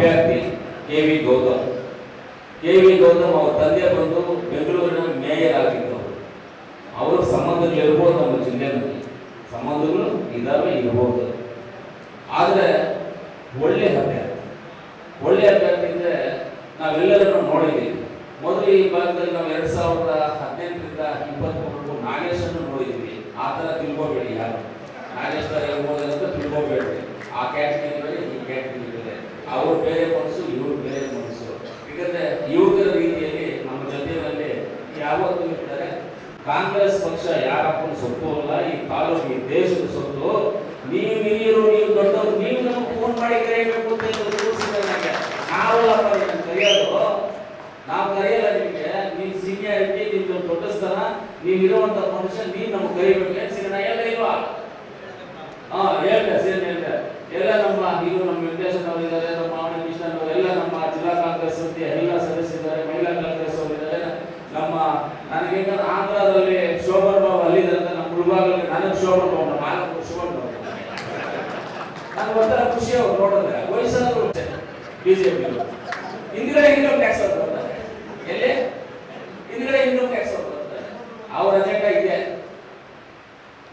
ಅಭ್ಯರ್ಥಿ K V Gautam. K V Gautam ಅವ್ರ ತಂದೆ ಬಂದು ಬೆಂಗಳೂರಿನ ಮೇಯರ್ ಆಗಿದ್ದವರು ಅವರು ಸಂಬಂಧಗಳು ಇರ್ಬೋದು ನಮ್ಮ ಜಿಲ್ಲೆನಲ್ಲಿ. ಸಂಬಂಧಗಳು ಇದಾವೆ ಇರ್ಬೋದು. ಆದರೆ ಒಳ್ಳೆ ಅಭ್ಯರ್ಥಿ. ಒಳ್ಳೆ ಅಭ್ಯರ್ಥಿ ಅಂದರೆ ನಾವೆಲ್ಲರನ್ನು ನೋಡಿದ್ದೀವಿ. ಮೊದಲು ಈ ಭಾಗದಲ್ಲಿ ನಾವು ಎರಡು ಸಾವಿರದ ಹದಿನೆಂಟರಿಂದ ಇಪ್ಪತ್ತ್ಮೂರು ನಾಗೇಶನ್ನು ನೋಡಿದ್ವಿ ಆ ಥರ ತಿಳ್ಕೊಬೇಡಿ ಯಾರು. ನಾಗೇಶ್ವರ ಇರ್ಬೋದು ಅಂತ ತಿಳ್ಕೊಬೇಡಿ. ಆ ಕ್ಯಾಟಗರಿ ಈ ಕ್ಯಾಟಗರಿ ಅವ್ರು ಬೇರೆ ಮನಸ್ಸು, ಇವ್ರ ಬೇರೆ ಮನಸ್ಸು. ಯಾಕಂದ್ರೆ ಯುವಕರ ರೀತಿಯಲ್ಲಿ ನಮ್ಮ ಜೊತೆಯಲ್ಲಿ ಯಾವತ್ತೂ ಇರ್ತಾರೆ ಕಾಂಗ್ರೆಸ್ ಪಕ್ಷ ಯಾರಪ್ಪನ ಸೊತ್ತು ಅಲ್ಲ, ಈ ತಾಲೂಕು ಈ ದೇಶದ ಸೊತ್ತು. ನೀವು ಹಿರಿಯರು ನೀವು ದೊಡ್ಡವರು, ನೀವು ನಮಗೆ ಫೋನ್ ಮಾಡಿ ಕರೆಯಬೇಕು ಅಂತ ಇದೆ ನನಗೆ. ನಾವಲ್ಲಪ್ಪ ಕರೆಯೋದು ನಾವು ಕರೆಯಲ್ಲ. ನಿಮಗೆ. ನೀವು ಸೀನಿಯಾರಿಟಿ ನಿಮ್ದು ದೊಡ್ಡ ಸ್ಥಾನ ನೀವು ಇರುವಂತ ಮನುಷ್ಯ ನೀವು ನಮ್ಗೆ ಕರಿಬೇಕು ಏನ್ ಸಿಗೋಣ ಎಲ್ಲ ಇಲ್ವಾ ಹಾ ಹೇಳ್ದೆ ಸೇರಿ ಹೇಳ್ದೆ ಎಲ್ಲ ನಮ್ಮ ಇದು ನಮ್ಮ ವೆಂಕಟೇಶನ್ ಇದ್ದಾರೆ ನಮ್ಮ ಮಾವನ ಕೃಷ್ಣನ್ ಅವರು ಎಲ್ಲ ನಮ್ಮ ಜಿಲ್ಲಾ ಸಮಿತಿಯ ಎಲ್ಲ ಸದಸ್ಯರಿದ್ದಾರೆ, ಮಹಿಳಾ ಕಾಂಗ್ರೆಸ್ ಅವರು ಇದ್ದಾರೆ. ನಮ್ಮ ನನಗೆ ಆಂಧ್ರದಲ್ಲಿ ಶೋಭನ್ ಬಾಬು ಅಲ್ಲಿದ್ದಾರೆ ನಮ್ಮ ಮುಳುಬಾಗಲ್ಲಿ ನನಗೆ ಶೋಭನ್ ಬಾಬು ಮಾಲಕರು ಶೋಭನ್ ಬಾಬು ನನಗೆ ಒಂಥರ ಖುಷಿ ಅವ್ರು ನೋಡಿದ್ರೆ. ವಯಸ್ಸಾದ್ರು ಬಿಜೆಪಿ ಹಿಂದ್ಗಡೆ ಇನ್ಕಮ್ ಟ್ಯಾಕ್ಸ್ ಅವ್ರು. ಬರ್ತಾರೆ ಎಲ್ಲಿ? ಹಿಂದ್ಗಡೆ ಇನ್ಕಮ್ ಟ್ಯಾಕ್ಸ್ ಅವ್ರು ಬರ್ತಾರೆ ಅವ್ರ ಅಜೆಂಡಾ ಇದೆ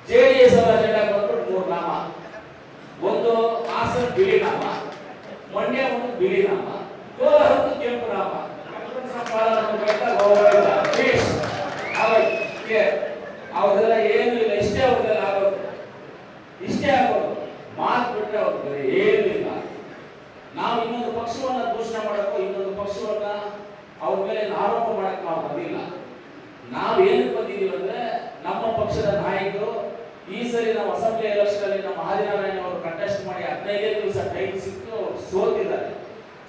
ಜೆ ಡಿ ಎಸ್ ಅವರ ಅಜೆಂಡಾ ಬಂದ್ಬಿಟ್ಟು ಮೂರು ನಾಮ ಒಂದು ಹಾಸನ ಬಿಳಿ ನಾಮ ಮಂಡ್ಯ ಒಂದು ಬಿಳಿ ನಾಮ ಕೋಲಾರ ಒಂದು ಕೆಂಪು ನಾಮ ಅವ್ರದೆಲ್ಲ ಏನು ಇಲ್ಲ ಇಷ್ಟೇ ಅವ್ರದೆಲ್ಲ ಆಗೋದು ಇಷ್ಟೇ ಆಗೋದು ಮಾತು ಬಿಟ್ರೆ ಅವ್ರ ಬೇರೆ ಏನೂ ಇಲ್ಲ ನಾವು ಇನ್ನೊಂದು ಪಕ್ಷವನ್ನ ಘೋಷಣೆ ಮಾಡಕ್ಕೋ ಇನ್ನೊಂದು ಪಕ್ಷವನ್ನ ಅವ್ರ ಮೇಲೆ ಆರೋಪ ಮಾಡಕ್ ನಾವು ಬಂದಿಲ್ಲ. ನಾವು ಏನಕ್ಕೆ ಬಂದಿದ್ದೀವಿ ಅಂದ್ರೆ ನಮ್ಮ ಪಕ್ಷದ ನಾಯಕರು ಈ ಸರಿ ನಾವು ಅಸೆಂಬ್ಲಿ ಎಲೆಕ್ಷನ್ ನಮ್ಮ ಆದಿನಾರಾಯಣ ಅವರು ಕಂಟೆಸ್ಟ್ ಮಾಡಿ ಹದಿನೈದೇ ದಿವಸ ಟೈಮ್ ಸಿಕ್ಕು ಅವ್ರು ಸೋತಿದ್ದಾರೆ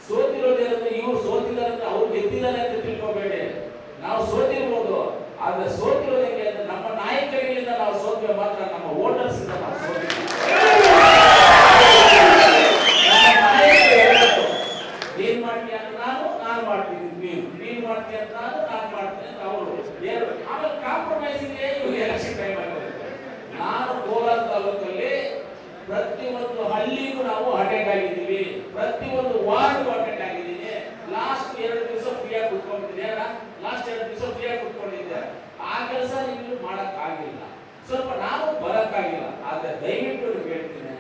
ಸೋತಿರೋದೇನಂದ್ರೆ ಇವ್ರು ಸೋತಿದ್ದಾರೆ ಅಂದ್ರೆ ಅವ್ರು ಗೆದ್ದಿದ್ದಾರೆ ಅಂತ ತಿಳ್ಕೊಬೇಡಿ. ನಾವು ಸೋತಿರ್ಬೋದು, ಆದ್ರೆ ಸೋತಿರೋದಕ್ಕೆ ನಮ್ಮ ನಾಯಕರಿಂದ ನಾವು ಸೋತ್ರೆ ಮಾತ್ರ ನಮ್ಮ ವೋಟರ್ಸ್ ಇಂದ ನಾವು ಸೋತಿಲ್ಲ ನಮ್ಮ ನಾಯಕರು ಹೇಳೋದು, ನೀನ್ ಮಾಡ್ತೀಯ ಅಂತ ನಾನು ನಾನು ಮಾಡ್ತೀನಿ ನೀನು ನೀನ್ ಮಾಡ್ತೀಯ ಅಂತ ನಾನು ನಾನು ಮಾಡ್ತೀನಿ ಅಂತ ಅವರು ಎರಡು ಆಮೇಲೆ ಕಾಂಪ್ರಮೈಸಿಂಗ್ ಇವ್ರು ಎಲೆಕ್ಷನ್ ಟೈಮ್ ಆಗಿರುತ್ತೆ ನಾನು ಕೋಲಾರ ತಾಲೂಕಲ್ಲಿ ಪ್ರತಿಯೊಂದು ಹಳ್ಳಿಗೂ ನಾವು ಅಟೆಂಡ್ ಆಗಿದ್ದೀವಿ ಪ್ರತಿಯೊಂದು ವಾರ್ಡ್ಗೂ ಅಟೆಂಡ್ ಆಗಿದ್ದೀನಿ ಲಾಸ್ಟ್ ಎರಡು ದಿವಸ ಫ್ರೀಯಾಗಿ ಕುತ್ಕೊಂಡಿದ್ದೆ ಲಾಸ್ಟ್ ಎರಡು ದಿವಸ ಫ್ರೀಯಾಗಿ ಕುತ್ಕೊಂಡಿದ್ದೆ ಆ ಕೆಲಸ ನೀವು ಮಾಡಕ್ ಆಗಿಲ್ಲ ಸ್ವಲ್ಪ ನಾವು ಬರಕ್ಕಾಗಿಲ್ಲ ಆದ್ರೆ ದಯವಿಟ್ಟು ನಿಮ್ಗೆ ಹೇಳ್ತೀನಿ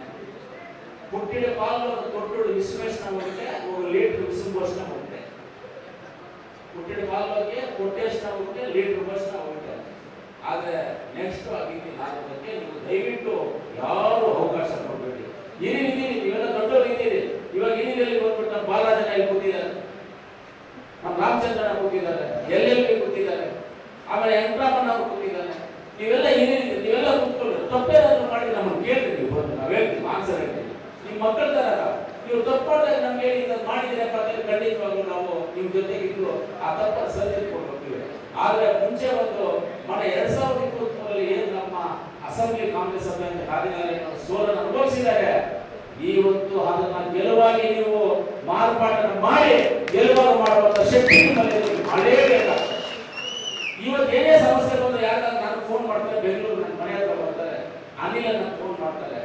ಹುಟ್ಟಿದ ಪಾಲು ತೊಟ್ಟು ವಿಶ್ಲೇಷಣೆ ಹೋಗುತ್ತೆ ಒಂದು ಲೀಟರ್ ವಿಶ್ಲೇಷಣೆ ಹೋಗುತ್ತೆ ಹುಟ್ಟಿದ ಬಗ್ಗೆ ಕೊಟ್ಟೇಷಣ ಹೋಗುತ್ತೆ ಲೀಟರ್ ಬಸ್ನ ಹೋಗುತ್ತೆ ಆದ್ರೆ ನೆಕ್ಸ್ಟ್ ಆಗಿದ್ದು ನಾಲ್ಕಕ್ಕೆ ನೀವು ದಯವಿಟ್ಟು ಯಾರು ಅವಕಾಶ ಕೊಡಬೇಡಿ. ಇದ್ದೀರಿ ನೀವೆಲ್ಲ ದೊಡ್ಡವರು ಇದ್ದೀರಿ. ಇವಾಗ ಏನಿದೆ ಬಂದ್ಬಿಟ್ಟು ನಮ್ಮ ಬಾಲಾಜನ ಇಲ್ಲಿ ಕೂತಿದ್ದಾರೆ. ನಮ್ಮ ರಾಮಚಂದ್ರನ ಕೂತಿದ್ದಾರೆ. ಎಲ್ಲೆಲ್ಲಿ ಕೂತಿದ್ದಾರೆ. ಆಮೇಲೆ ವೆಂಕಟರಾಮನ್ ಅವರು ಕೂತಿದ್ದಾರೆ. ನೀವೆಲ್ಲ ಏನೇನಿದೆ? ನೀವೆಲ್ಲ ಕೂತ್ಕೊಳ್ಳಿ. ತಪ್ಪೇನಾದ್ರು ಮಾಡಿ ನಮ್ಮನ್ನು ಕೇಳ್ತೀವಿ ನೀವು ಬಂದು. ನಾವು ಹೇಳ್ತೀವಿ, ಆನ್ಸರ್ ಹೇಳ್ತೀವಿ. ನಿಮ್ಮ ಮಕ್ಕಳ ತರ ನೀವು ತಪ್ಪಾದಾಗ ನಮ್ಗೆ ಹೇಳಿ ಇದನ್ನ ಮಾಡಿದ್ದೀರಪ್ಪ ಅಂತ ಖಂಡಿತವಾಗ್ಲೂ ನಾವು ನಿಮ್ ಜೊತೆಗೆ ಇದ್ದು ಆ ತಪ್ಪ ಸರಿಪಡಿಸ್ಕೊಂಡು ಹೋಗ್ತೀವಿ ಆದ್ರೆ ಮುಂಚೆ ಒಂದು ಮನೆ ಎರಡ್ ಸಾವಿರದ ಇಪ್ಪತ್ಮೂರರಲ್ಲಿ ಏನು ನಮ್ಮ ಅಸೆಂಬ್ಲಿ ಕಾಂಗ್ರೆಸ್ ಅಭ್ಯರ್ಥಿ ಹಾದಿನಲ್ಲಿ ಸೋಲನ್ನು ಅನುಭವಿಸಿದ್ದಾರೆ. ಇವತ್ತು ಅದನ್ನ ಗೆಲುವಾಗಿ ನೀವು ಮಾರ್ಪಾಟನ್ನು ಮಾಡಿ ಗೆಲುವಾಗಿ ಮಾಡುವಂತ ಶಕ್ತಿ ನಿಮ್ಮಲ್ಲಿ ಮಾಡಲೇಬೇಕು ಇವತ್ತು ಏನೇ ಸಮಸ್ಯೆ ಬಂದ್ರೆ ಯಾರು ನಾನು ಫೋನ್ ಮಾಡ್ತಾರೆ, ಬೆಂಗಳೂರು ನನ್ನ ಮನೆ ಹತ್ರ ಬರ್ತಾರೆ ಅನಿಲ್ ಫೋನ್ ಮಾಡ್ತಾರೆ.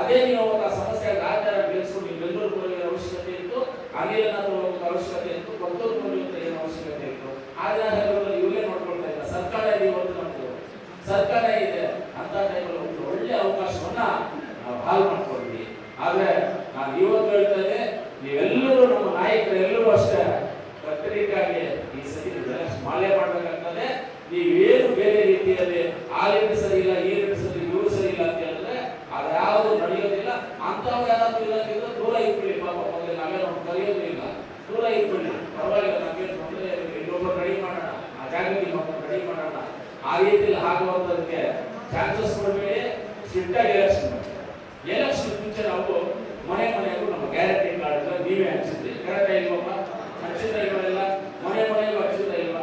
ಅದೇ ನೀವು ಆ ಸಮಸ್ಯೆ ಆಚಾರ ಬೆಳೆಸ್ಕೊಂಡು ಬೆಂಗಳೂರು ಬರೋ ಅವಶ್ಯಕತೆ ಇತ್ತು? ಅಲ್ಲಿ ಏನಾದರೂ ಅವಶ್ಯಕತೆ ಇತ್ತು? ಬರೆಯುವಂತ ಏನು ಅವಶ್ಯಕತೆ ಇತ್ತು? ಆದರೆ ಇವರೇ ನೋಡ್ಕೊಳ್ತಾ ಇಲ್ಲ. ಸರ್ಕಾರ ಇದೆ ನಮ್ದು. ಸರ್ಕಾರ ಇದೆ ಅಂತ ಟೈಮಲ್ಲಿ ಒಂದು ಒಳ್ಳೆ ಅವಕಾಶವನ್ನ ನಾವು ಹಾಲ್ ಮಾಡ್ಕೊಂಡ್ವಿ. ಆದ್ರೆ ನಾನು ಇವತ್ತು ಹೇಳ್ತಾ ಇದ್ದೆ, ನೀವೆಲ್ಲರೂ ನಮ್ಮ ನಾಯಕರೆಲ್ಲರೂ ಅಷ್ಟೇ ಕತ್ತರಿಗಾಗಿ ಈ ಸರಿ ಮಾಲೆ ಮಾಡ್ಬೇಕಾಗ್ತದೆ. ನೀವೇನು ಬೇರೆ ರೀತಿಯಲ್ಲಿ ಆ ರೀತಿ ಸರಿ ಇಲ್ಲ ಈ ರೀತಿ ಸರಿ ಇವ್ರು ಸರಿ ಇಲ್ಲ ಅಂತ ಹೇಳಿದ್ರೆ ಅದ್ಯಾವುದು ನಡೆಯೋದಿಲ್ಲ ಅಂತವ್ರು ಯಾರಾದ್ರೂ ಇಲ್ಲ ಅಂತಿದ್ರೆ ದೂರ ಇಟ್ಬಿಡಿ ಪಾಪ, ಮೊದಲು ನಾವೇನು ಕರೆಯೋದು ಇಲ್ಲ. ದೂರ ಇಟ್ಬಿಡಿ. ಪರವಾಗಿಲ್ಲ ನಮ್ಗೇನು ತೊಂದರೆ ಇಲ್ಲ. ಇನ್ನೊಬ್ಬರು ರೆಡಿ ಮಾಡೋಣ. ಆ ಜಾಗಕ್ಕೆ ಇನ್ನೊಬ್ಬರು ರೆಡಿ ಮಾಡೋಣ. ಆ ರೀತಿಯಲ್ಲಿ ಆಗುವಂಥದ್ದಕ್ಕೆ ಚಾನ್ಸಸ್ ಕೊಡಬೇಡಿ. ಸಿಟ್ಟಾಗಿ ಎಲೆಕ್ಷನ್ ಮಾಡಿ. ಎಲೆಕ್ಷನ್ ಮುಂಚೆ ನಾವು ಮನೆ ಮನೆಗೂ ನಮ್ಮ ಗ್ಯಾರಂಟಿ ಕಾರ್ಡ್ ನೀವೇ ಹಂಚಿದ್ರಿ. ಕರೆಕ್ಟ್ ಇಲ್ವಪ್ಪ ಹಂಚಿದ್ರೆ ಇಲ್ವಲ್ಲ ಮನೆ ಮನೆಗೂ ಹಂಚಿದ್ರೆ ಇಲ್ವಾ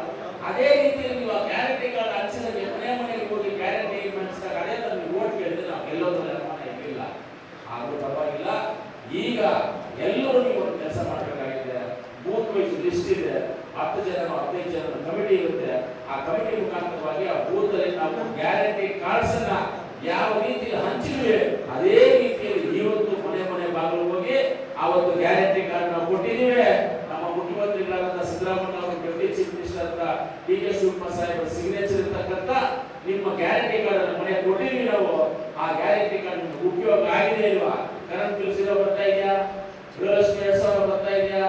ಅದೇ ರೀತಿಯಲ್ಲಿ ನೀವು ಆ ಗ್ಯಾರಂಟಿ ಕಾರ್ಡ್ ಹಂಚಿದಾಗ ಮನೆ ಮನೆಗೆ ಹೋಗಿ ಗ್ಯಾರಂಟಿ ಹಂಚಿದಾಗ ಅದೇ ತರ ನೀವು ಓಟ್ ಕೇಳಿದ್ರೆ ನಾವು ಗೆಲ್ಲೋದ್ರಲ್ಲಿ ಅನುಮಾನ ಇರಲಿಲ್ಲ ಆದ್ರೂ ಪರವಾಗಿಲ್ಲ ಈಗ ಎಲ್ಲರೂ ನೀವು ಒಂದು ಕೆಲಸ ಮಾಡಬೇಕಾಗಿದೆ ಬೂತ್ ವೈಸ್ ಲಿಸ್ಟ್ ಇದೆ ಹತ್ತು ಜನ ಹದಿನೈದು ಜನ ಕಮಿಟಿ ಇರುತ್ತೆ. ಆ ಕಮಿಟಿ ಮುಖಾಂತರವಾಗಿ ಆ ಬೂತಲ್ಲಿ ನಾವು ಗ್ಯಾರಂಟಿ ಕಾರ್ಡ್ಸ್ ಅನ್ನ ಯಾವ ರೀತಿ ಹಂಚಿದ್ವಿ, ಅದೇ ರೀತಿಯಲ್ಲಿ ಇವತ್ತು ಮನೆ ಮನೆ ಬಾಗಿಲು ಹೋಗಿ ಆ ಒಂದು ಗ್ಯಾರಂಟಿ ಕಾರ್ಡ್ ನಾವು ಕೊಟ್ಟಿದ್ದೀವಿ. ನಮ್ಮ ಮುಖ್ಯಮಂತ್ರಿಗಳಾದಂತಹ ಸಿದ್ದರಾಮಯ್ಯ ಅವರು ಡೆಪ್ಯೂಟಿ ಚೀಫ್ ಮಿನಿಸ್ಟರ್ ಅಂತ D K Shivakumar saheb signature ಇರ್ತಕ್ಕಂಥ ನಿಮ್ಮ ಗ್ಯಾರಂಟಿ ಕಾರ್ಡ್ ಮನೆ ಕೊಟ್ಟಿದ್ದೀವಿ ನಾವು. ಆ ಗ್ಯಾರಂಟಿ ಕಾರ್ಡ್ ಉಪಯೋಗ ಆಗಿದೆ ಇಲ್ವಾ? ಕರೆಂಟ್ ಬಿಲ್ ಬರ್ತಾ ಇದೆಯಾ? ಗೃಹಲಕ್ಷ್ಮಿ ಎರಡ್ ಸಾವಿರ ಬರ್ತಾ ಇದೆಯಾ?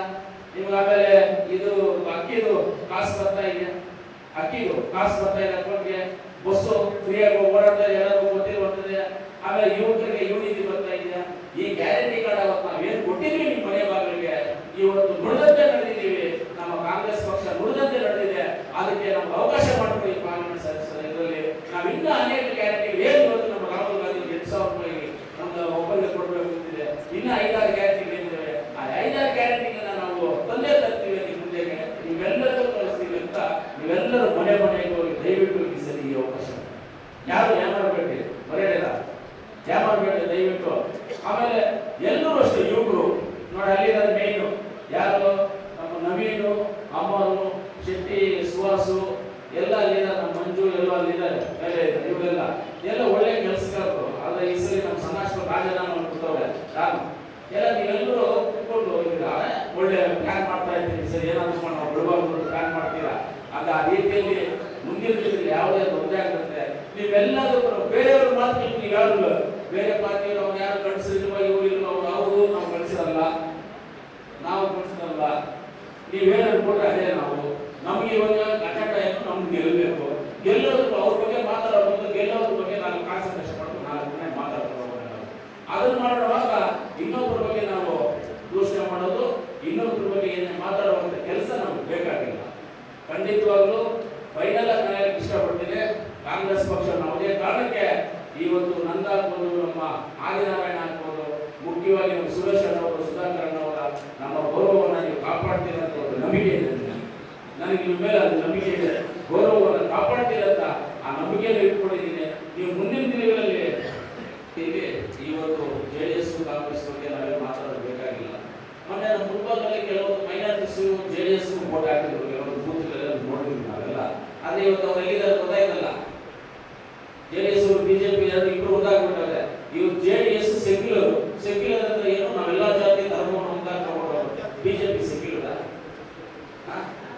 ನಿಮ್ಗೆ ಆಮೇಲೆ ಇದು ಅಕ್ಕಿದು ಕಾಸು ಬರ್ತಾ ಇದೆ ಅಕ್ಕಿದು ಕಾಸು ಬರ್ತಾ ಇದೆ ಅಕೌಂಟ್ಗೆ ಬಸ್ಸು ಫ್ರೀಯಾಗಿ ಓಡಾಡ್ತಾ ಎಲ್ಲರಿಗೂ ಗೊತ್ತಿರುವಂತದೆ ಆಮೇಲೆ ಯುವಕರಿಗೆ ಯೂನಿಟಿ ಬರ್ತಾ ಇದೆಯಾ? ಈ ಗ್ಯಾರಂಟಿ ಕಾರ್ಡ್ ಅವತ್ತು ನಾವೇನು ಕೊಟ್ಟಿದ್ವಿ ನಿಮ್ಮ ಮನೆ ಬಾಗಿಲಿಗೆ ಇವತ್ತು ನುಡಿದಂತೆ ನಡೆದಿದ್ದೀವಿ ನಮ್ಮ ಕಾಂಗ್ರೆಸ್ ಪಕ್ಷ ನುಡಿದಂತೆ ನಡೆದಿದೆ ಅದಕ್ಕೆ ನಮ್ಗೆ ಅವಕಾಶ ಮಾಡಿಕೊಡಿ ಪಾರ್ಲಿಮೆಂಟ್ ಸದಸ್ಯರ ಇದರಲ್ಲಿ ನಾವು ಇನ್ನೂ ಅನೇಕ ಗ್ಯಾರಂಟಿ ಏನು ಇವತ್ತು ನಮ್ಮ ರಾಹುಲ್ ಗಾಂಧಿ ಎಂಟು ಸಾವಿರ ರೂಪಾಯಿ ನಮ್ಗೆ ಒಬ್ಬರಿಗೆ ಕೊಡಬೇಕು ಅಂತಿದೆ ಇನ್ನು ಐದಾರು ಗ್ಯಾರಂಟಿ ಏನಿದೆ ಆ ಐದಾರು ಗ್ಯಾರಂಟಿಗಳನ್ನ ನಾವು ತಂದೆ ತರ್ತೀವಿ ನಿಮ್ಮ ಮುಂದೆಗೆ ನೀವೆಲ್ಲರೂ ಕಳಿಸ್ತೀವಿ ಅಂತ ನೀವೆಲ್ಲರೂ ಮನೆ ಮನೆಗೆ ಹೋಗಿ ದಯವಿಟ್ಟು ಈ ಸರಿ ಈ ಅವಕಾಶ ಯಾರು ಯಾಮಾರಬೇಡಿ ಮರೆಯಲ್ಲ ಯಾಮಾರಬೇಡಿ ದಯವಿಟ್ಟು? ಆಮೇಲೆ ಎಲ್ಲರೂ ಅಷ್ಟೇ ಯುವಕರು ನೋಡಿ ಅಲ್ಲಿರೋದು ಮೇಯ್ನು ಯಾರು? ನಮ್ಮ ನವೀನು ಅಮ್ಮರು ಶೆಟ್ಟಿ, ಸುಹಾಸು. ಎಲ್ಲ ಅಲ್ಲಿದ್ದಾರೆ, ನಮ್ಮ ಮಂಜು ಎಲ್ಲ ಅಲ್ಲಿದ್ದಾರೆ. ಮೇಲೆ ಇವರೆಲ್ಲ. ಎಲ್ಲ ಒಳ್ಳೆ ಕೆಲಸಗಾರರು. ಆದ್ರೆ ಈ ಸರಿ ನಮ್ಮ ಸಮಾಜ ರಾಜೀನಾಮೆ ಕೊಡ್ತಾವೆ ನಾನು ಎಲ್ಲ ನೀವೆಲ್ಲರೂ ಕುತ್ಕೊಂಡು ಈಗ ಒಳ್ಳೆ ಪ್ಲಾನ್ ಮಾಡ್ತಾ ಇದ್ದೀನಿ. ಸರ್, ಏನಾದ್ರು ನಾವು ಬಿಡಬಾರ್ದು ಪ್ಲಾನ್ ಮಾಡ್ತೀರಾ? ಆಗ ಆ ರೀತಿಯಲ್ಲಿ ಮುಂದಿನ ದಿನದಲ್ಲಿ ಯಾವುದೇ ತೊಂದರೆ ಆಗುತ್ತೆ ನೀವೆಲ್ಲರೂ ಬೇರೆಯವ್ರ ಮಾತು ನೀವು ಬೇರೆ ಪಾರ್ಟಿ ಅವ್ರು ಯಾರು ಕಳಿಸಿಲ್ವ ಇವ್ರು ಇಲ್ವ ಅವ್ರು ಹೌದು ನಾವು ಕಳಿಸಿರಲ್ಲ. ನಾವು ಕಳಿಸಿರಲ್ಲ. ನೀವೇನು ಕೊಟ್ರೆ ಅದೇ ನಾವು. ನಮ್ಗೆ ಇವಾಗ ಅಜೆಂಡ ಏನು ನಮ್ಗೆ ಗೆಲ್ಲಬೇಕು. ಗೆಲ್ಲೋದ್ರ ಅವ್ರ ಬಗ್ಗೆ ಮಾತಾಡೋದು ಗೆಲ್ಲೋದ್ರ ಬಗ್ಗೆ ನಾನು ಕಾನ್ಸಂಟ್ರೇಷನ್ ಮಾಡ್ಕೊಂಡು ನಾಲ್ಕು ಮಾತಾಡ್ಕೊಂಡು. ಅದನ್ನ ಮಾಡುವಾಗ ಇನ್ನೊಬ್ಬರ ಬಗ್ಗೆ ನಾವು ದೂಷಣೆ ಮಾಡೋದು ಇನ್ನೊಬ್ಬರ ಬಗ್ಗೆ ಏನೇ ಮಾತಾಡುವಂಥ ಕೆಲಸ ನಮ್ಗೆ ಬೇಕಾಗಿಲ್ಲ. ಖಂಡಿತವಾಗ್ಲೂ ಫೈನಲ್ ಆಗಿ ಇಷ್ಟಪಡ್ತೀನಿ? ಕಾಂಗ್ರೆಸ್ ಪಕ್ಷ ಯಾವುದೇ ಕಾರಣಕ್ಕೆ ಇವತ್ತು ನಂದ ಆಗ್ಬೋದು ನಮ್ಮ ಆದಿನಾರಾಯಣ ಆಗ್ಬೋದು, ಮುಖ್ಯವಾಗಿ ನಮ್ಮ ಸುರೇಶ್ ಅಣ್ಣವರು ಸುಧಾಕರ್ ಅಣ್ಣವರ ನಮ್ಮ ಗೌರವವನ್ನು ನೀವು ಕಾಪಾಡ್ತೀರ ಅಂತ ಒಂದು ನಂಬಿಕೆ ಇದೆ. ನನಗೆ. ನಿಮ್ಮ ಮೇಲೆ ಅದು ನಂಬಿಕೆ ಇದೆ. ಗೌರವವನ್ನು ಕಾಪಾಡ್ತೀರ ಅಂತ ಆ ನಂಬಿಕೆಯನ್ನು ಇಟ್ಕೊಂಡಿದ್ದೀನಿ. ನೀವು ಮುಂದಿನ ದಿನಗಳಲ್ಲಿ ಹೀಗೆ ಇವತ್ತು ಜೆ ಡಿ ಎಸ್ ಕಾಂಗ್ರೆಸ್ ಬಗ್ಗೆ ನಾವೇ ಮಾತಾಡಬೇಕಾಗಿಲ್ಲ ಮೊನ್ನೆ ಫುಟ್ಬಾಲ್ನಲ್ಲಿ ಕೆಲವು minorities J D S vote ಹಾಕಿದ್ರು. ಕೆಲವೊಂದು ಬೂತ್ಗಳೆಲ್ಲ ನೋಡಿದ್ವಿ ನಾವೆಲ್ಲ. ಆದ್ರೆ ಇವತ್ತು ಅವ್ರು ಎಲ್ಲಿದ್ದಾರೆ ಗೊತ್ತಾಯ್ತಲ್ಲ ಜೆ ಡಿ ಎಸ್ ಬಿಜೆಪಿ ಇಬ್ರು ಒಂದಾಗ್ಬಿಟ್ಟವ್ರೆ ಇವ್ರು J D S secular secular ಅಂದ್ರೆ ಏನು ನಾವೆಲ್ಲ ಜಾತಿ ಧರ್ಮವನ್ನು ಒಂದಾಗ್ಕೊಂಡು ಬಿಜೆಪಿ ಸೆಕ್ಯುಲರ್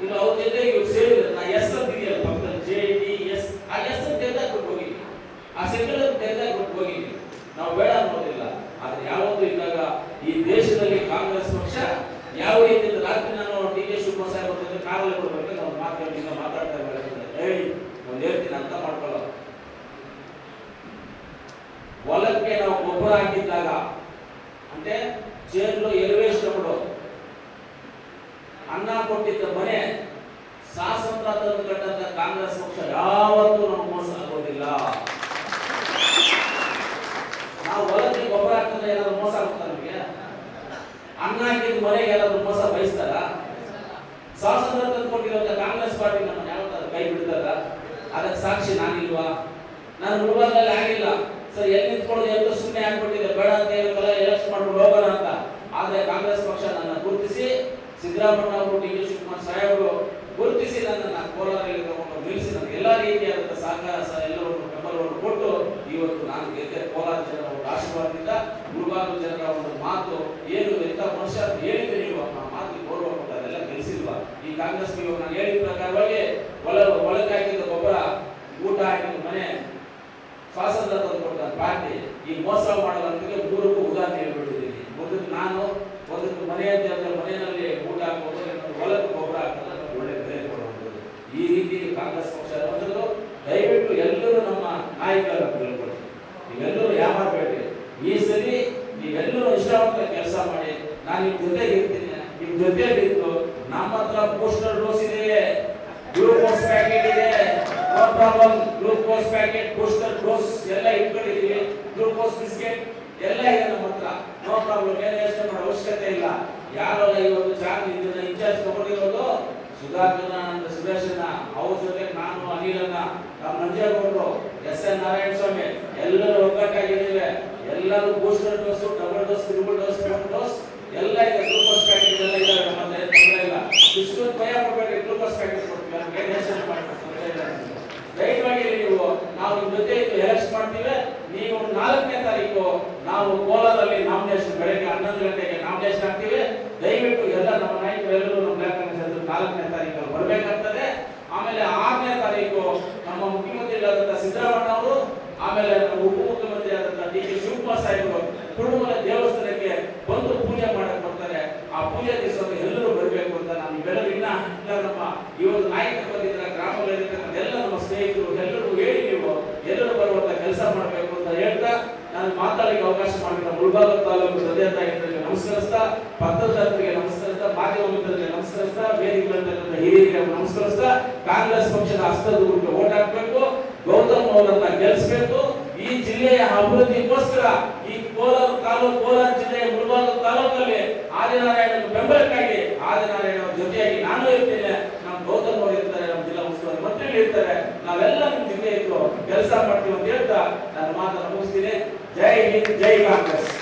ಇದು ಅವ್ರ ಜೊತೆ ಇವ್ರು ಸೇರಿದ್ರೆ ನಾ ಎಸ್ ಅಂತ ಇದೆಯಲ್ಲ ಪಕ್ಕದಲ್ಲಿ ಜೆ ಡಿ ಎಸ್ ಆ ಎಸ್ ಅಂತ ತೆಗ್ದಾಕ್ ಬಿಟ್ಟು ಹೋಗಿದ್ವಿ ಆ ಸೆಕ್ಯುಲರ್ ತೆಗ್ದಾಕ್ ಬಿಟ್ಟು ಹೋಗಿದ್ವಿ ನಾವು ಬೇಡ ಅನ್ನೋದಿಲ್ಲ ಆದ್ರೆ ಯಾವತ್ತೂ ಇದ್ದಾಗ ಈ ದೇಶದಲ್ಲಿ ಕಾಂಗ್ರೆಸ್ ಪಕ್ಷ ಯಾವ ರೀತಿ ಇತ್ತು? ರಾತ್ರಿ ನಾನು ಡಿ ಕೆ ಶಿವಕುಮಾರ್ ಸಾಹೇಬ್ ಅವ್ರ ಜೊತೆ ಕಾರಲ್ಲಿ ಕೊಡ್ಬೇಕು ನಾವು ಮಾತಾಡಿ ಮಾತಾಡ್ತಾ ಇದ್ದಾರೆ ಏಯ್ ಒಂದ್ ಹೇಳ್ತೀನಿ ಅರ್ಥ ಮಾಡ್ಕೊಳ್ಳೋ ಹೊಲಕ್ಕೆ ನಾವು ಗೊಬ್ಬರ ಹಾಕಿದ್ದಾಗ, ಅಂದ್ರೆ ಚೇರ್ಲು ಎಲಿವೇಶನ್ ಕೊಡು ಅನ್ನ ಕೊಟ್ಟಿದ್ದ ಮನೆ ಸಾಸಂತ್ರ ತಂದು ಕಟ್ಟಂತ ಕಾಂಗ್ರೆಸ್ ಪಕ್ಷ ಯಾವತ್ತೂ ನಾವು ಮೋಸ ಆಗೋದಿಲ್ಲ. ನಾವು ಹೊಲಕ್ಕೆ ಗೊಬ್ಬರ ಹಾಕಿದ್ರೆ ಏನಾದ್ರು ಮೋಸ ಆಗುತ್ತಾ ನಮಗೆ? ಅನ್ನ ಹಾಕಿದ ಮನೆಗೆ ಏನಾದ್ರು ಮೋಸ ಬಯಸ್ತಾರ? ಸ್ವಾತಂತ್ರ್ಯ ತಂದು ಕೊಟ್ಟಿರುವಂತ ಕಾಂಗ್ರೆಸ್ ಪಾರ್ಟಿ ನಮ್ಮ ಯಾವತ್ತಾದ್ರು ಕೈ ಬಿಡ್ತಾರ? ಅದಕ್ಕೆ ಸಾಕ್ಷಿ ನಾನಿಲ್ವಾ? ನಾನು ಮುಳುಬಾಗಲ್ಲಿ ಆಗಿಲ್ಲ. ಸರ್ ಎಲ್ಲಿ ನಿಂತ್ಕೊಳ್ಳೋದು, ಎಲ್ಲ ಸುಮ್ಮನೆ ಆಗ್ಬಿಟ್ಟಿದೆ? ಬೇಡ ಅಂತ ಹೇಳಿದ್ರಲ್ಲ ಎಲೆಕ್ಷನ್ ಮಾಡ್ಕೊಂಡು ಹೋಗೋಣ ಅಂತ. ಆದ್ರೆ ಕಾಂಗ್ರೆಸ್ ಪಕ್ಷ ನನ್ನ ಗುರುತಿಸಿ, ಸಿದ್ದರಾಮಯ್ಯ ಅವರು ಡಿ ಕೆ ಶಿವಕುಮಾರ್ ಸಾಹೇಬರು ಗುರುತಿಸಿ ನನ್ನನ್ನು ಕೋಲಾರಲ್ಲಿ ತಗೊಂಡು ನಿಲ್ಲಿಸಿ ನನಗೆ ಎಲ್ಲ ರೀತಿಯಾದಂಥ ಸಹಕಾರ ಸಹ ಎಲ್ಲವನ್ನು ಬೆಂಬಲವನ್ನು ಕೊಟ್ಟು ಇವತ್ತು ನಾನು ಗೆದ್ದೆ. ಕೋಲಾರ ಜನರ ಒಂದು ಆಶೀರ್ವಾದದಿಂದ ಗುರುವಾರ ಜನರ ಒಂದು ಮಾತು ಏನು ಎಂತ ಮನುಷ್ಯ ಹೇಳಿದ್ರೆ ನೀವು ಆ ಮಾತಿಗೆ ಗೌರವ ಕೊಟ್ಟು ಅದೆಲ್ಲ ಗೆಲ್ಲಿಸಿಲ್ವಾ? ಈ ಕಾಂಗ್ರೆಸ್ ನೀವು ನಾನು ಹೇಳಿದ ಪ್ರಕಾರವಾಗಿ ಒಳ ಒಳಗೆ ಹಾಕಿದ ಗೊಬ್ಬರ, ಊಟ ಹಾಕಿದ ಮನೆ ಸ್ವಾತಂತ್ರ್ಯ ತಂದುಕೊಟ್ಟ ಪಾರ್ಟಿ ಈ ಮೋಸ ಮಾಡೋದಂತಕ್ಕೆ ಮೂರಕ್ಕೂ ಉದಾಹರಣೆ ಹೇಳ್ಬಿಟ್ಟಿದ್ದೀನಿ. ಒಂದಕ್ಕೆ ನಾನು, ಒಂದಕ್ಕೆ ಮನೆ ಅಂತ ಹೇಳಿದ್ರೆ ಮನೆಯಲ್ಲಿ ಊಟ ಹಾಕೋದು ಹೊಲಕ್ಕೆ ಗೊಬ್ಬರ ಹಾಕೋದು ಒಳ್ಳೆ ಬೆಲೆ ಕೊಡಬಹುದು ಈ ರೀತಿ ಕಾಂಗ್ರೆಸ್ ಪಕ್ಷ ಬಂದದ್ದು ದಯವಿಟ್ಟು ಎಲ್ಲರೂ ನಮ್ಮ ನಾಯಕರನ್ನು ತಿಳ್ಕೊಳ್ಳಿ ನೀವೆಲ್ಲರೂ ಯಾಮಾರಬೇಡಿ ಈ ಸರಿ ನೀವೆಲ್ಲರೂ ಇಷ್ಟವಂತ ಕೆಲಸ ಮಾಡಿ, ನಾನು ನಿಮ್ಮ ಜೊತೆಗೆ ಇರ್ತೀನಿ ನಿಮ್ಮ ಜೊತೆಯಲ್ಲಿ ಇದ್ದು ನಮ್ಮ ಹತ್ರ ಪೋಸ್ಟರ್ ಡೋಸ್ ಇದೆಯೇ? Glucose packet problem glucose packet booster dose ಎಲ್ಲ ಇಟ್ಕೊಂಡಿದ್ದೀವಿ ಗ್ಲೂಕೋಸ್ ಬಿಸ್ಕೆಟ್ ಎಲ್ಲ ಇದೆ ನಮ್ಮ ಹತ್ರ ನೋ ಪ್ರಾಬ್ಲಮ್ ಏನು ಯೋಚನೆ ಮಾಡೋ ಅವಶ್ಯಕತೆ ಇಲ್ಲ. ಯಾರೆಲ್ಲ ಒಂದು ಚಾರ್ಜ್ ಇದನ್ನ ಇನ್ಚಾರ್ಜ್ ತಗೊಂಡಿರೋದು ಸುಧಾಕರ್ನ ಸುದರ್ಶನ. ಅವರ ಅವ್ರ ಜೊತೆ ನಾನು ಅನಿಲನ್ನ ನಮ್ಮ ನಂಜೇಗೌಡರು ಎಸ್ ಎನ್ ನಾರಾಯಣ ಸ್ವಾಮಿ ಎಲ್ಲರೂ ಒಗ್ಗಟ್ಟಾಗಿದ್ದೇವೆ. ಎಲ್ಲರೂ booster dose double dose triple dose four dose ಎಲ್ಲ ಇದೆ. ಗ್ಲೂಕೋಸ್ ಪ್ಯಾಕೆಟ್ ಎಲ್ಲ ಇದೆ ನಮ್ಮ ಇಲ್ಲ. ಇಷ್ಟು ಭಯ ಪಡಬೇಡಿ ಗ್ಲೂಕೋಸ್ ಪ್ಯಾಕೆಟ್ ಕೊಡ್ತೀವಿ ಏನು ಯೋಚನೆ ಮಾಡ್ಬೇಕು ನಿಮ್ಗೆ. ದಯವಾಗಿ ನೀವು ನಾವು ನಿಮ್ಮ ಜೊತೆ ಎಲೆಕ್ಟ್ ಮಾಡ್ತೀವಿ. ನೀವು ನಾಲ್ಕನೇ ತಾರೀಕು ನಾವು ಕೋಲಾರಲ್ಲಿ ನಾಮಿನೇಷನ್ ಬೆಳಗ್ಗೆ ಹನ್ನೊಂದು ಗಂಟೆಗೆ ನಾಮಿನೇಷನ್ ನಮ್ಮ ನಾಯಕರೆಲ್ಲರೂ ನಮ್ಮ ಬ್ಲಾಕ್ ನಾಲ್ಕನೇ ತಾರೀಕು ಬರಬೇಕಾಗ್ತದೆ. ಆಮೇಲೆ ಆರನೇ ತಾರೀಕು ನಮ್ಮ ಮುಖ್ಯಮಂತ್ರಿಗಳಾದಂತಹ ಸಿದ್ದರಾಮಯ್ಯ ಅವರು, ಆಮೇಲೆ ನಮ್ಮ ಉಪಮುಖ್ಯಮಂತ್ರಿ ಆದಂತಹ ಡಿ ಕೆ ಶಿವಕುಮಾರ್ ಸಾಹೇಬರು ಕುರುಮಲ ದೇವಸ್ಥಾನಕ್ಕೆ ಬಂದು ಪೂಜೆ ಮಾಡಕ್ ಬರ್ತಾರೆ. ಆ ಪೂಜೆ ದಿವಸ ಎಲ್ಲರೂ ಬರಬೇಕು ಅಂತ ನಾನು ಇವೆಲ್ಲರೂ ಇನ್ನ ಇನ್ನ ನಮ್ಮ ಇವತ್ತು ನಾಯಕತ್ವದಿಂದ ಗ್ರಾಮಗಳಲ್ಲಿರ್ತಕ್ಕಂಥ ಎಲ್ಲ ನಮ್ಮ ಸ್ನೇಹಿತರು ಎಲ್ಲರಿಗೂ ಹೇಳಿ ನೀವು ಎಲ್ಲರೂ ಬರುವಂತ ಕೆಲಸ ಮಾಡಬೇಕು ಅಂತ ಹೇಳ್ತಾ ನಾನು ಮಾತಾಡಲಿಕ್ಕೆ ಅವಕಾಶ ಮಾಡಿದ ಮುಳಬಾಗ ತಾಲೂಕು ಸದ್ಯ ತಾಯಿಗಳಿಗೆ ನಮಸ್ಕರಿಸ್ತಾ ಪತ್ರಕರ್ತರಿಗೆ ನಮಸ್ಕರಿಸ್ತಾ ಮಾಧ್ಯಮ ಮಿತ್ರರಿಗೆ ನಮಸ್ಕರಿಸ್ತಾ ವೇದಿಕೆಗಳಂತ ಹಿರಿಯರಿಗೆ ನಮಸ್ಕರಿಸ್ತಾ, ಕಾಂಗ್ರೆಸ್ ಪಕ್ಷದ ಹಸ್ತದ ಗುರುಗೆ ಓಟ್ ಹಾಕಬೇಕು, ಗೌತಮ್ ಅವರನ್ನ ಗೆಲ್ಲಿಸಬೇಕು ಈ ಜಿಲ್ಲೆಯ ಅಭಿವೃದ್ಧಿಗೋಸ್ಕರ ಈ ಕೋಲಾರ ತಾಲೂಕು ಕೋಲಾರ ಜಿಲ್ಲೆಯ ಮುಳಬಾಗ ತಾಲೂಕಲ್ಲಿ ಆದಿನಾರಾಯಣ ಬೆಂಬಲಕ್ಕಾಗಿ ಆದಿನಾರಾಯಣ ಜೊತೆಯಾಗಿ ನಾನು ಇರ್ತೇನೆ ನಮ್ಮ ಗೌತಮ್ ಅವರು ಇರ್ತಾರೆ, ನಮ್ಮ ಜಿಲ್ಲಾ ಉಸ್ತುವಾರಿ ಮಂತ್ರಿಗಳು ಇರ್ತಾರೆ, ನಾವೆಲ್ಲ ನಮ್ಮ ಜೊತೆ ಇದ್ದು ಕೆಲಸ ಮಾಡ್ತೀವಿ ಅಂತ ಹೇಳ್ತಾ ನನ್ನ ಮಾತನ್ನು ಮುಗಿಸ್ತೀನಿ. ಜೈ ಹಿಂದ್ ಜೈ ಕಾಂಗ್ರೆಸ್